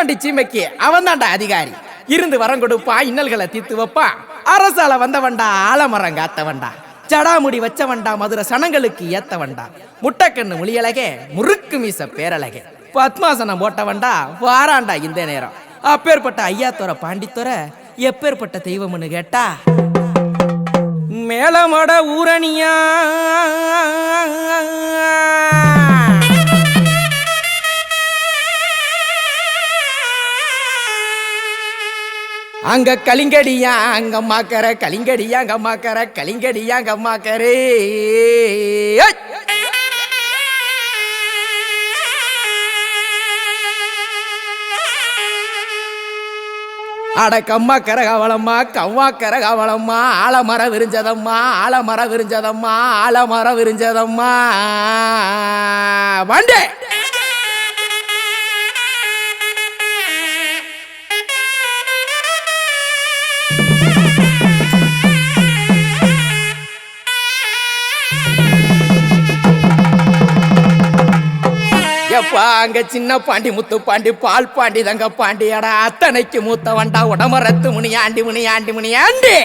தென்பாண்டி சீமைக்கு அவன் தான்டா அதிகாரி. இருந்து வரம் கொடுப்பா இன்னல்களை தீர்த்து வைப்பான் அரசால வந்தவன்டா ஆலமரம் காத்தவன்டா. ஜடாமுடி வச்சவன்டா மதுரை சனங்களுக்கு ஏத்தவன்டா. முட்டைக்கண்ணு முழியழகே முறுக்கு மீச பேரழகே. பத்மாசனம் போட்டவன்டா வாராண்டா இந்த நேரம். அப்பேற்பட்ட ஐயாத்தோர பாண்டித்தோர எப்பேற்பட்ட தெய்வம்னு கேட்டா மேலமட ஊரணியா அங்க கலிங்கடியா அங்க மாக்கற கலிங்கடியா அங்க மாக்கற கலிங்கடியா அங்க மாக்கரே. அட கம்மா கரகவளம்மா கவ்வா கரகவளம்மா ஆலமர விரிஞ்சதம்மா ஆலமர விரிஞ்சதம்மா ஆலமர விரிஞ்சதம்மா. வண்டே! எப்பா அங்க சின்ன பாண்டி முத்து பாண்டி பால் பாண்டி தங்க பாண்டி அடா அத்தனைக்கு மூத்த வண்டா உடமரத்து முனி ஆண்டி முனி ஆண்டி முனி ஆண்டி.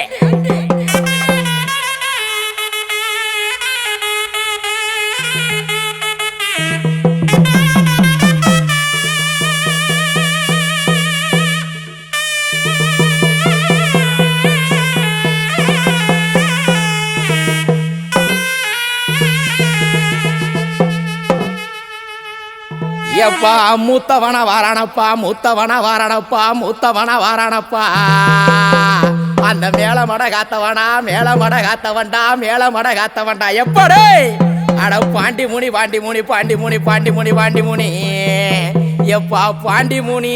எப்பா மூத்தவன வாரானப்பா மூத்தவன வாரானப்பா மூத்தவன வாரானப்பா. அந்த மேல மட காத்தவனா மேல மட காத்தவன்டா மேல மட காத்தவன்டா. எப்படே அட பாண்டி முனி பாண்டி முனி பாண்டி முனி பாண்டி முனி பாண்டி முனி எப்பா பாண்டி முனி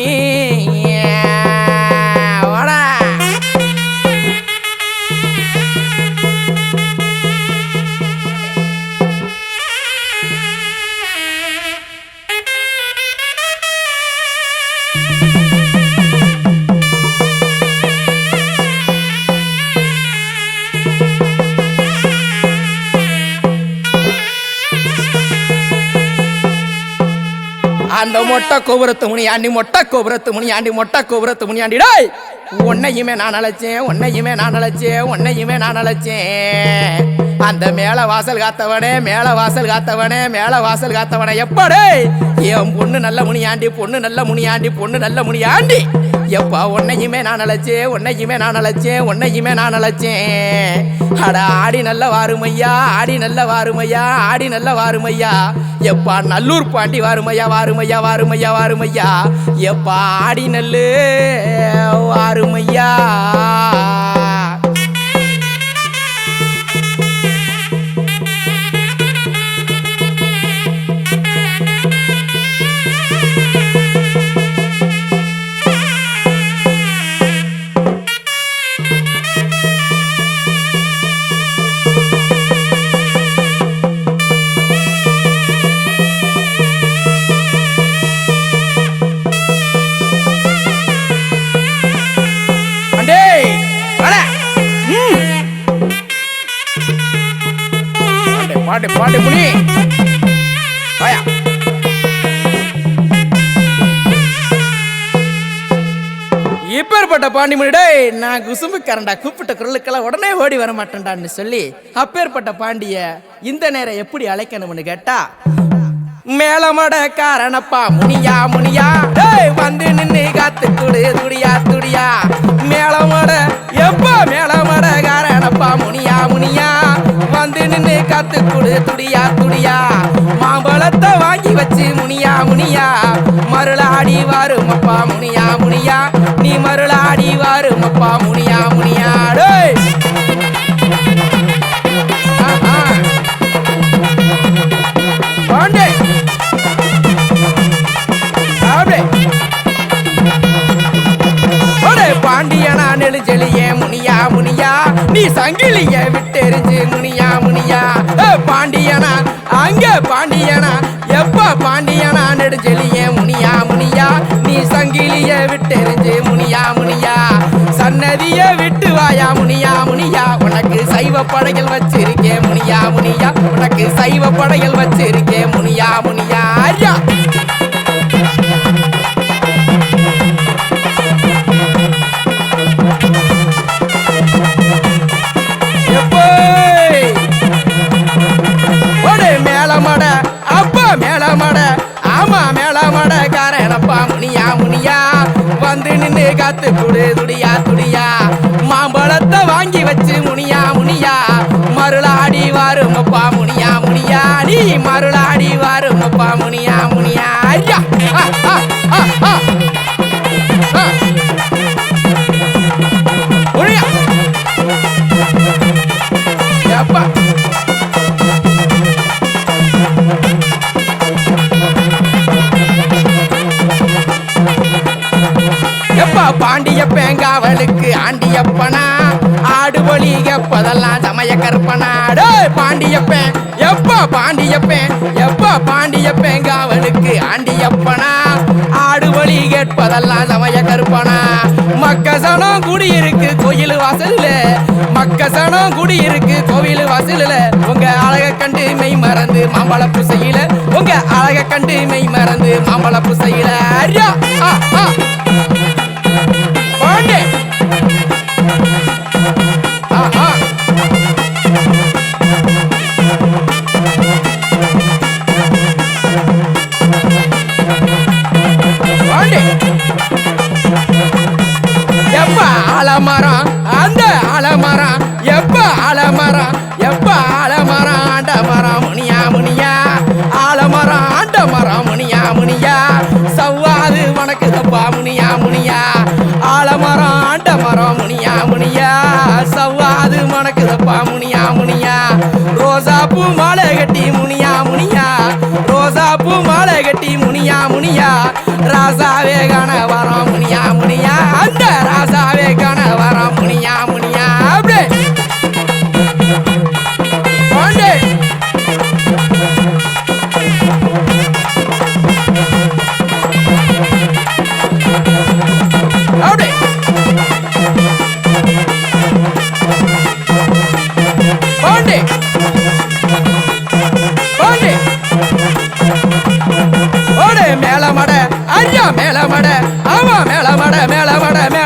Yeah. அந்த மொட்டை கோபுரத்து முனியாண்டி மொட்டை கோபுரத்து முனியாண்டி மொட்டை கோபுரத்து முனியாண்டி டாய்! உன்னையுமே நான் அழைச்சேன் உன்னையுமே நான் அழைச்சேன் உன்னையுமே நான் அழைச்சேன். அந்த மேல வாசல் காத்தவனே மேல வாசல் காத்தவனே மேல வாசல் காத்தவனே. எப்படி என் பொண்ணு நல்ல முனியாண்டி பொண்ணு நல்ல முனியாண்டி பொண்ணு நல்ல முனியாண்டி எப்பா உன்னையுமே நான் அழைச்சேன் உன்னையுமே நான் அழைச்சேன் உன்னையுமே நான் அழைச்சேன். அட ஆடி நல்ல வாருமையா ஆடி நல்ல வாருமையா ஆடி நல்ல வாருமையா. எப்பா நல்லூர் பாண்டி வாருமையா வாருமையா வாருமையா வாருமையா. எப்பா ஆடி நல்லு வாருமையா. பாட்டு பாட்டு பாண்டு முனி வாயா இப்பேற்பட்ட பாண்டிமணி நான் குசும்புக்காரன்டா கூப்பிட்ட குரலுக்கெல்லாம் உடனே ஓடி வர மாட்டேன்டான்னு சொல்லி அப்பேற்பட்ட பாண்டிய இந்த நேரம் எப்படி அழைக்கணும்னு கேட்டா மேலமட காரணப்பா முனியா முனியா. டேய் வந்து நின்னு காத்து குடு துடியா துடியா. மேலமட காத்து குடு துடியா துடியா. மாம்பழத்தை வாங்கி வச்சு முனியா முனியா. மருளாடி வாருமப்பா முனியா முனியா. நீ மருளாடி வாருமப்பா முனியா முனியா. டேய்! பாண்டே! பாண்டியனா நெடுஞ்செலியே முனியா முனியா. நீ சங்கிலிய விட்டு பாண்டியனா? அங்க பாண்டியனா? எப்ப பாண்டியனா? நெடுஞ்செலியே முனியா முனியா நீ சங்கிலிய விட்டெறிஞ்சு முனியா முனியா. சன்னதிய விட்டு வாயா முனியா முனியா. உனக்கு சைவ படைகள் வச்சிருக்கேன் முனியா முனியா. உனக்கு சைவ படைகள் வச்சிருக்கேன் முனியா முனியா. ஐயா துடியா துடியா மாம்பழத்தை வாங்கி வச்சு முனியா முனியா. மருளாடி வாருமப்பா முனியா முனியா. நீ மருளாடி வாருமப்பா முனியா முனியா. ஐயா! சமய பாண்டியப்பேன். எப்பா பாண்டியப்பேன்? எப்பா பாண்டியப்பேங்க அவனுக்கு ஆண்டியப்பனா? ஆடு வழி கேட்பதெல்லாம் சமய கற்பனா மக்கசனம் குடியிருக்கு கோயில் வாசல்ல. மக்கசனம் குடியிருக்கு கோவில் வாசல்ல. உங்க அழக கண்டு மெய் மறந்து மாம்பழ புசையில. உங்க அழக கண்டு மெய் மறந்து மாம்பழ புசையில. ஐயா ஆலமரம் அந்த ஆலமரம் எப்ப அலமரம் எப்ப ஆலமரம் ஆண்ட மரம் முனியா முனியா. ஆலமரம் ஆண்ட மரம் முனியா முனியா. சவ்வாது உனக்கு தப்பா முனியா முனியா. ஆலமரம் ஆண்ட மரம் முனியா முனியா. சவ்வாது உனக்கு தப்பா முனியா முனியா. ரோசா பூ மாலை கட்டி முனியா முனியா. ரோசா பூ மாலை கட்டி முனியா முனியா. ராசாவே காண வரோம் முனியா முனியா. அந்த ராசாவே காண முனியா முனியா அப்படியே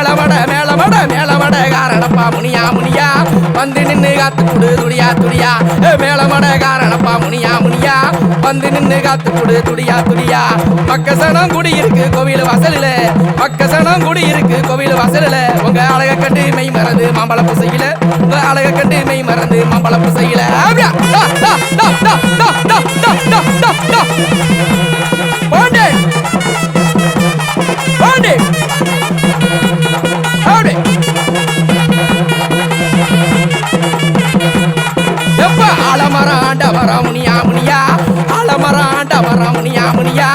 மேலவட மேலவட மேலவட காரணப்பா முனியா முனியா. வந்து நின்று காத்து குடு துடியா துடியா. ஏ, காரணப்பா முனியா முனியா. வந்து நின்று காத்து குடு துடியா துடியா. பக்கசனம் குடி இருக்கு கோவில் வாசலில. பக்கசனம் குடி இருக்கு கோவில் வாசலில். உங்க அழக கண்டு மெய் மறந்து மாம்பழ புசையில. உங்க அழக கண்டு மெய் மறந்து மாம்பழ புசையில. அப்படியா எப்ப ஆலமரம் ஆண்ட முனியா? முனியா ஆலமரம் ஆண்ட முனியா முனியா?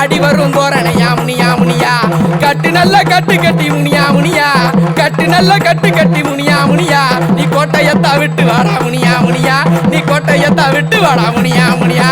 அடி வரும் தோரணையா முனியா முனியா? கட்டு நல்ல கட்டு கட்டி முனியா முனியா? கட்டு நல்ல கட்டு கட்டி முனியா முனியா? நீ கோட்டையத்தா விட்டு வாடா முனியா முனியா? நீ கோட்டையத்தா விட்டு வாடா முனியா முனியா?